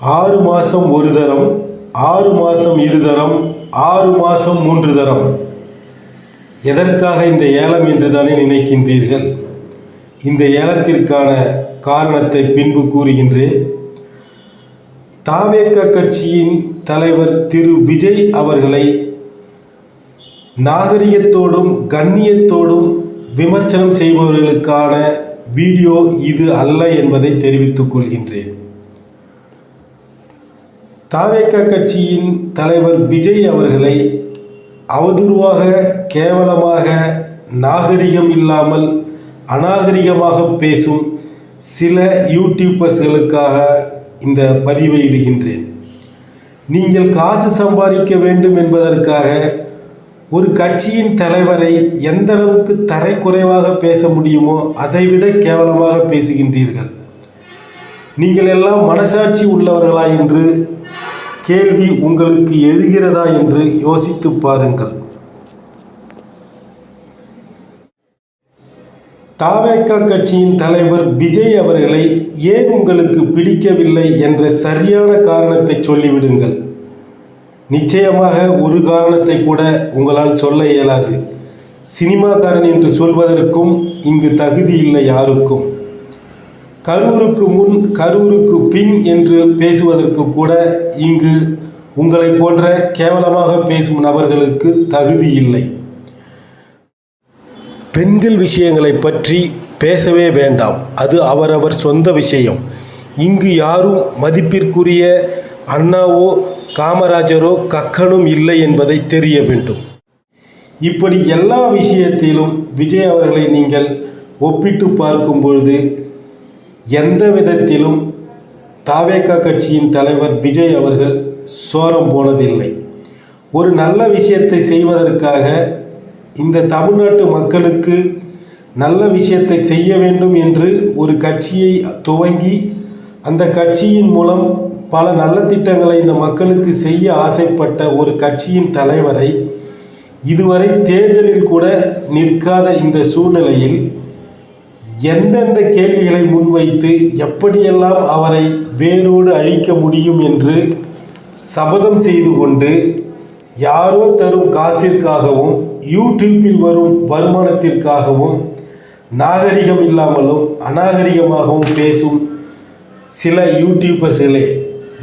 ஆறு மாதம் ஒரு தரம் ஆறு மாதம் இரு தரம் ஆறு மாதம் மூன்று தரம். எதற்காக இந்த ஏலம் என்று தானே நினைக்கின்றீர்கள்? இந்த ஏலத்திற்கான காரணத்தை பின்பு கூறுகின்றேன். தாவேக கட்சியின் தலைவர் திரு விஜய் அவர்களை நாகரிகத்தோடும் கண்ணியத்தோடும் விமர்சனம் செய்பவர்களுக்கான வீடியோ இது அல்ல என்பதை தெரிவித்துக் கொள்கின்றேன். தாவேக்க கட்சியின் தலைவர் விஜய் அவர்களை அவதூறுவாக கேவலமாக நாகரிகம் இல்லாமல் அநாகரிகமாக பேசும் சில யூடியூபர்ஸ்களுக்காக இந்த பதிவை இடுகின்றேன். நீங்கள் காசு சம்பாதிக்க வேண்டும் என்பதற்காக ஒரு கட்சியின் தலைவரை எந்த அளவுக்கு தரைக்குறைவாக பேச முடியுமோ அதைவிட கேவலமாக பேசுகின்றீர்கள். நீங்கள் எல்லாம் மனசாட்சி உள்ளவர்களா என்று கேள்வி உங்களுக்கு எழுகிறதா என்று யோசித்து பாருங்கள். தாவேக்கா கட்சியின் தலைவர் விஜய் அவர்களை ஏன் உங்களுக்கு பிடிக்கவில்லை என்ற சரியான காரணத்தை சொல்லிவிடுங்கள். நிச்சயமாக ஒரு காரணத்தை கூட உங்களால் சொல்ல இயலாது. சினிமாக்காரன் என்று சொல்வதற்கும் இங்கு தகுதி இல்லை யாருக்கும். கரூருக்கு முன் கரூருக்கு பின் என்று பேசுவதற்கு கூட இங்கு உங்களை போன்ற கேவலமாக பேசும் நபர்களுக்கு தகுதி இல்லை. பெண்கள் விஷயங்களை பற்றி பேசவே வேண்டாம். அது அவரவர் சொந்த விஷயம். இங்கு யாரும் மதிப்பிற்குரிய அண்ணாவோ காமராஜரோ கக்கனும் இல்லை என்பதை தெரிய வேண்டும். இப்படி எல்லா விஷயத்திலும் விஜய் அவர்களை நீங்கள் ஒப்பிட்டு பார்க்கும் பொழுது எந்த விதத்திலும் தாவேக்கா கட்சியின் தலைவர் விஜய் அவர்கள் சோரம் போனதில்லை. ஒரு நல்ல விஷயத்தை செய்வதற்காக இந்த தமிழ்நாட்டு மக்களுக்கு நல்ல விஷயத்தை செய்ய வேண்டும் என்று ஒரு கட்சியை துவங்கி அந்த கட்சியின் மூலம் பல நல்ல திட்டங்களை இந்த மக்களுக்கு செய்ய ஆசைப்பட்ட ஒரு கட்சியின் தலைவரை இதுவரை தேர்தலில் கூட நிற்காத இந்த சூழ்நிலையில் எந்தெந்த கேள்விகளை முன்வைத்து எப்படியெல்லாம் அவரை வேரோடு அழிக்க முடியும் என்று சபதம் செய்து கொண்டு யாரோ தரும் காசிற்காகவும் யூடியூப்பில் வரும் வருமானத்திற்காகவும் நாகரிகம் இல்லாமலும் அநாகரிகமாகவும் பேசும் சில யூடியூபர்ஸ்களே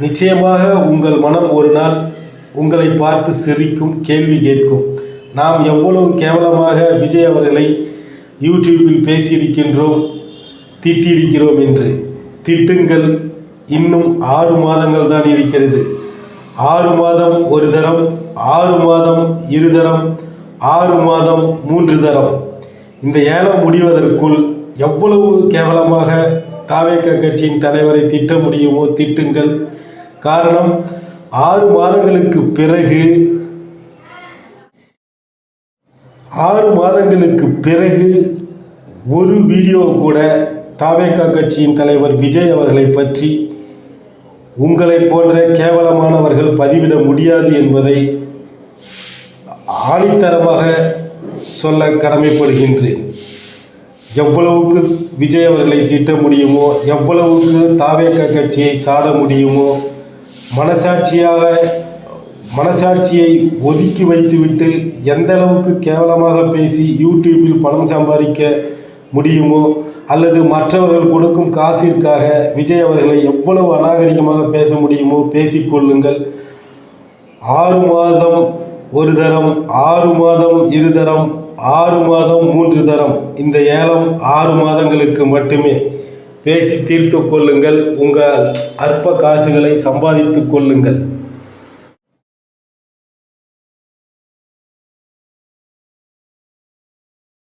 நிச்சயமாக உங்கள் மனம் ஒரு நாள் உங்களை பார்த்து சிரிக்கும் கேள்வி கேட்கும். நாம் எவ்வளவு கேவலமாக விஜய் அவர்களை யூடியூப்பில் பேசியிருக்கின்றோம் திட்டியிருக்கிறோம் என்று. திட்டுங்கள் இன்னும் ஆறு மாதங்கள் தான் இருக்கிறது. ஆறு மாதம் ஒரு தரம் ஆறு மாதம் இரு தரம் ஆறு மாதம் மூன்று தரம். இந்த ஏலம் முடிவதற்குள் எவ்வளவு கேவலமாக தாவேக்க கட்சியின் தலைவரை திட்ட முடியுமோ திட்டுங்கள். காரணம் ஆறு மாதங்களுக்கு பிறகு ஆறு மாதங்களுக்கு பிறகு ஒரு வீடியோ கூட தாவேக்கா கட்சியின் தலைவர் விஜய் அவர்களை பற்றி உங்களை போன்ற கேவலமானவர்கள் பதிவிட முடியாது என்பதை ஆணித்தரமாக சொல்ல கடமைப்படுகின்றேன். எவ்வளவுக்கு விஜய் அவர்களை திட்ட முடியுமோ எவ்வளவுக்கு தாவேக்கா கட்சியை சாட முடியுமோ மனசாட்சியாக மனசாட்சியை ஒதுக்கி வைத்துவிட்டு எந்த அளவுக்கு கேவலமாக பேசி யூடியூப்பில் பணம் சம்பாதிக்க முடியுமோ அல்லது மற்றவர்கள் கொடுக்கும் காசிற்காக விஜய் அவர்களை எவ்வளவு அநாகரிகமாக பேச முடியுமோ பேசிக்கொள்ளுங்கள் ஆறு மாதம் ஒரு தரம் ஆறு மாதம் இரு தரம் ஆறு மாதம் மூன்று தரம். இந்த ஏலம் ஆறு மாதங்களுக்கு மட்டுமே. பேசி தீர்த்து கொள்ளுங்கள். உங்கள் அற்ப காசுகளை சம்பாதித்து கொள்ளுங்கள்.